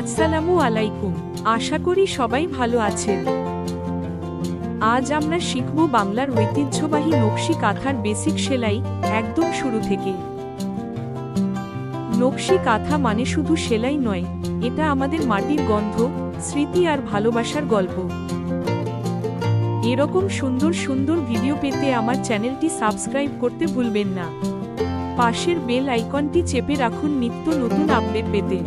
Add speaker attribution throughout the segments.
Speaker 1: আসসালামু আলাইকুম। আশা করি সবাই ভালো আছেন। আজ আমরা শিখব বাংলার ঐতিহ্যবাহী নকশি কাঁথার বেসিক সেলাই একদম শুরু থেকে। নকশি কাঁথা মানে শুধু সেলাই নয়, এটা আমাদের মাটির গন্ধ, স্মৃতি আর ভালোবাসার গল্প। এরকম সুন্দর সুন্দর ভিডিও পেতে আমার চ্যানেলটি সাবস্ক্রাইব করতে ভুলবেন না। পাশের বেল আইকনটি চেপে রাখুন নিত্য নতুন আপডেট পেতে।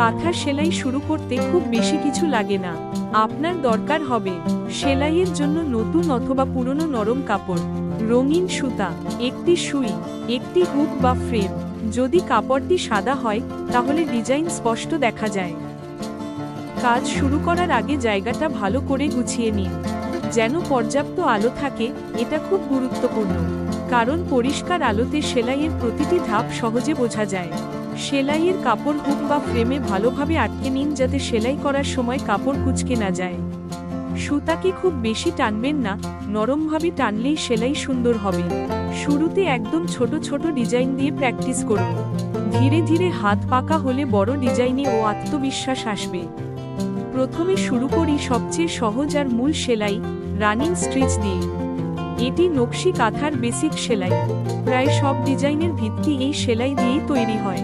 Speaker 1: কাঁথা সেলাই শুরু করতে খুব বেশি কিছু লাগে না। আপনার দরকার হবে সেলাইয়ের জন্য নতুন অথবা পুরনো নরম কাপড়, রঙিন সুতা, একটি সুই, একটি হুক বা ফ্রেম। যদি কাপড়টি সাদা হয়, তাহলে ডিজাইন স্পষ্ট দেখা যায়। কাজ শুরু করার আগে জায়গাটা ভালো করে গুছিয়ে নিন। যেন পর্যাপ্ত আলো থাকে, এটা খুব গুরুত্বপূর্ণ। কারণ পরিষ্কার আলোতে সেলাইয়ের প্রতিটি ধাপ সহজে বোঝা যায়। সেলাইয়ের কাপড় হুক বা ফ্রেমে ভালোভাবে আটকে নিন যাতে সেলাই করার সময় কাপড় কুচকে না যায়। সুতাকে খুব বেশি টানবেন না, নরমভাবে টানলেই সেলাই সুন্দর হবে। শুরুতে একদম ছোট ছোট ডিজাইন দিয়ে প্র্যাকটিস করুন। ধীরে ধীরে হাত পাকা হলে বড় ডিজাইনে ও আত্মবিশ্বাস আসবে। প্রথমে শুরু করি সবচেয়ে সহজ আর মূল সেলাই, রানিং স্ট্রিচ দিয়ে। এটি নকশি কাঁথার বেসিক সেলাই। প্রায় সব ডিজাইনের ভিত্তি এই সেলাই দিয়েই তৈরি হয়।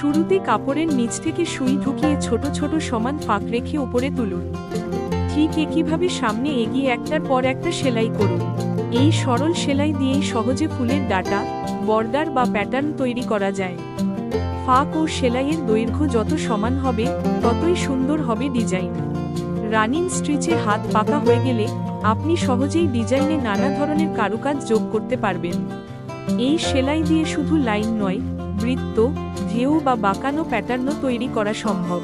Speaker 1: শুরুতে কাপড়ের নিচ থেকে সুই ঢুকিয়ে ছোট ছোট সমান ফাঁক রেখে উপরে তুলুন। ঠিক একইভাবে সামনে এগিয়ে একটার পর একটা সেলাই করুন। এই সরল সেলাই দিয়েই সহজে ফুলের ডাটা বর্ডার বা প্যাটার্ন তৈরি করা যায়। ফাঁক ও সেলাইয়ের দৈর্ঘ্য যত সমান হবে, ততই সুন্দর হবে ডিজাইন। রানিং স্ট্রিচে হাত পাকা হয়ে গেলে আপনি সহজেই ডিজাইনে নানা ধরনের কারুকাজ যোগ করতে পারবেন। এই সেলাই দিয়ে শুধু লাইন নয় বৃত্ত, ঢেউ বা বাঁকানো প্যাটার্নও তৈরি করা সম্ভব।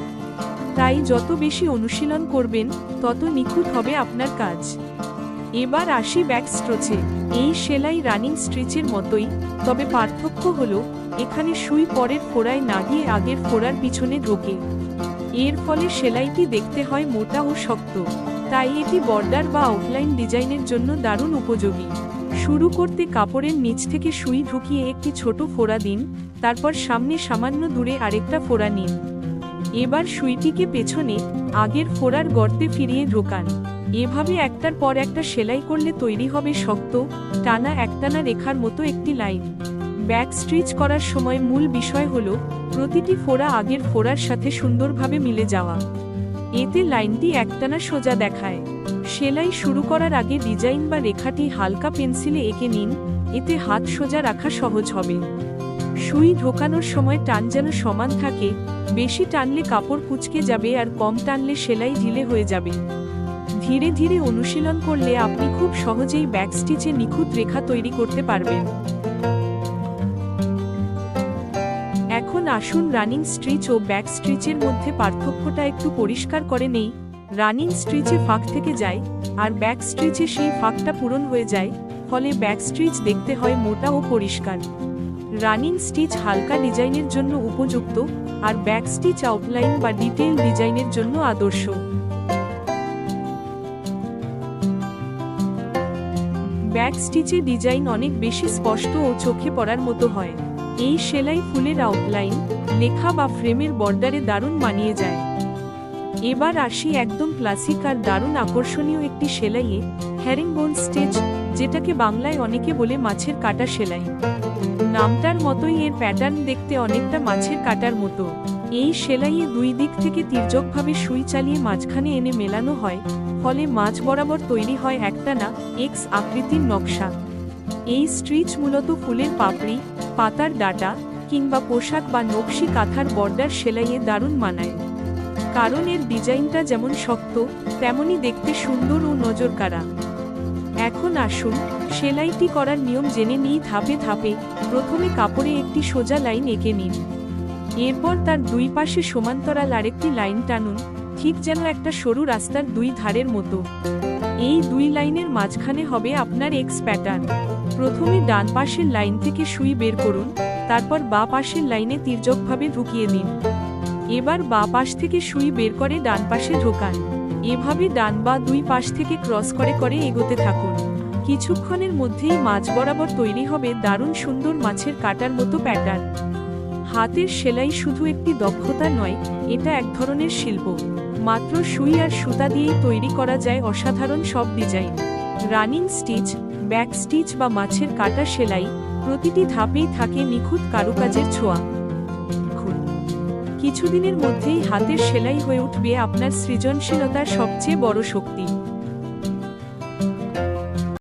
Speaker 1: তাই যত বেশি অনুশীলন করবেন, তত নিখুঁত হবে আপনার কাজ। এবার আসি ব্যাক স্ট্রোচে এই সেলাই রানিং স্ট্রিচের মতোই, তবে পার্থক্য হল, এখানে সুই পরের ফোড়ায় না গিয়ে আগের ফোড়ার পিছনে ঢোকে। এর ফলে সেলাইটি দেখতে হয় মোটা ও শক্ত। তাই এটি বর্ডার বা আউটলাইন ডিজাইনের জন্য দারুণ উপযোগী। শুরু করতে কাপড়ের নিচ থেকে সুই ঢুকিয়ে একটি ছোট ফোড়া দিন, তারপর সামনে সামান্য দূরে আরেকটা ফোড়া নিন। এবার সুইটিকে পেছনে আগের ফোড়ার গর্তে ফিরিয়ে ঢোকান। এভাবে একটার পর একটা সেলাই করলে তৈরি হবে শক্ত, টানা একটানা রেখার মতো একটি লাইন। ব্যাক স্ট্রিচ করার সময় মূল বিষয় হলো, প্রতিটি ফোড়া আগের ফোড়ার সাথে সুন্দরভাবে মিলে যাওয়া। এতে লাইনটি একটানা সোজা দেখায়। সেলাই শুরু করার আগে ডিজাইন বা রেখাটি হালকা পেন্সিলে এঁকে নিন, এতে হাত সোজা রাখা সহজ হবে। সুই ঢোকানোর সময় টান যেন সমান থাকে, বেশি টানলে কাপড় কুচকে যাবে আর কম টানলে সেলাই ঢিলে হয়ে যাবে। ধীরে ধীরে অনুশীলন করলে আপনি খুব সহজেই ব্যাক স্টিচে নিখুঁত রেখা তৈরি করতে পারবেন। এখন আসুন রানিং স্ট্রিচ ও ব্যাক স্ট্রিচের মধ্যে পার্থক্যটা একটু পরিষ্কার করে নেই। রানিং স্ট্রিচে ফাঁক থেকে যায়, আর ব্যাক স্ট্রিচে সেই ফাঁকটা পূরণ হয়ে যায়, ফলে ব্যাক স্ট্রিচ দেখতে হয় মোটা ও পরিষ্কার। রানিং স্টিচ হালকা ডিজাইনের জন্য উপযুক্ত, আর ব্যাক স্টিচ আউটলাইন বা ডিটেইল ডিজাইনের জন্য আদর্শ। ব্যাক স্টিচে ডিজাইন অনেক বেশি স্পষ্ট ও চোখে পড়ার মতো হয়। এই সেলাই ফুলের আউটলাইন, লেখা বা ফ্রেমের বর্ডারে দারুণ মানিয়ে যায়। এবার আসি একদম ক্লাসিক আর দারুণ আকর্ষণীয় একটি সেলাইয়ে হ্যারিংবোন স্টেচ যেটাকে বাংলায় অনেকে বলে মাছের কাটা সেলাই। নামটার মতোই এর প্যাটার্ন দেখতে অনেকটা মাছের কাটার মতো। এই সেলাইয়ে দুই দিক থেকে তির্যকভাবে সুই চালিয়ে মাঝখানে এনে মেলানো হয়, ফলে মাছ বরাবর তৈরি হয় একটানা এক্স আকৃতির নকশা। এই স্ট্রিচ মূলত ফুলের পাপড়ি, পাতার ডাটা কিংবা পোশাক বা নকশি কাঁথার বর্ডার সেলাইয়ে দারুণ মানায়। কারণ এর ডিজাইনটা যেমন শক্ত তেমনই দেখতে সুন্দর ও নজরকাড়া। এখন আসুন, সেলাইটি করার নিয়ম জেনে নিই ধাপে ধাপে। প্রথমে কাপড়ে একটি সোজা লাইন এঁকে নিন। এরপর তার দুই পাশে সমান্তরাল আরেকটি লাইন টানুন, ঠিক যেন একটা সরু রাস্তার দুই ধারের মতো। এই দুই লাইনের মাঝখানে হবে আপনার এক্স প্যাটার্ন প্রথমে ডান পাশের লাইন থেকে সুই বের করুন, তারপর বা পাশের লাইনে তির্যকভাবে ঢুকিয়ে দিন এবার বা পাশ থেকে সুই বের করে ডান পাশে ঢোকান। এভাবে ডান বা দুই পাশ থেকে ক্রস করে করে এগোতে থাকুন। কিছুক্ষণের মধ্যেই মাছ বরাবর তৈরি হবে দারুণ সুন্দর মাছের কাটার মতো প্যাটার্ন। হাতের সেলাই শুধু একটি দক্ষতা নয়, এটা এক ধরনের শিল্প। মাত্র সুই আর সুতা দিয়েই তৈরি করা যায় অসাধারণ সব design. Running stitch, back stitch বা মাছের কাটা সেলাই প্রতিটি ধাপেই থাকে নিখুঁত কারুকাজের ছোঁয়া। কিছুদিনের মধ্যেই হাতের সেলাই হয়ে উঠবে আপনার সৃজনশীলতার সবচেয়ে বড় শক্তি।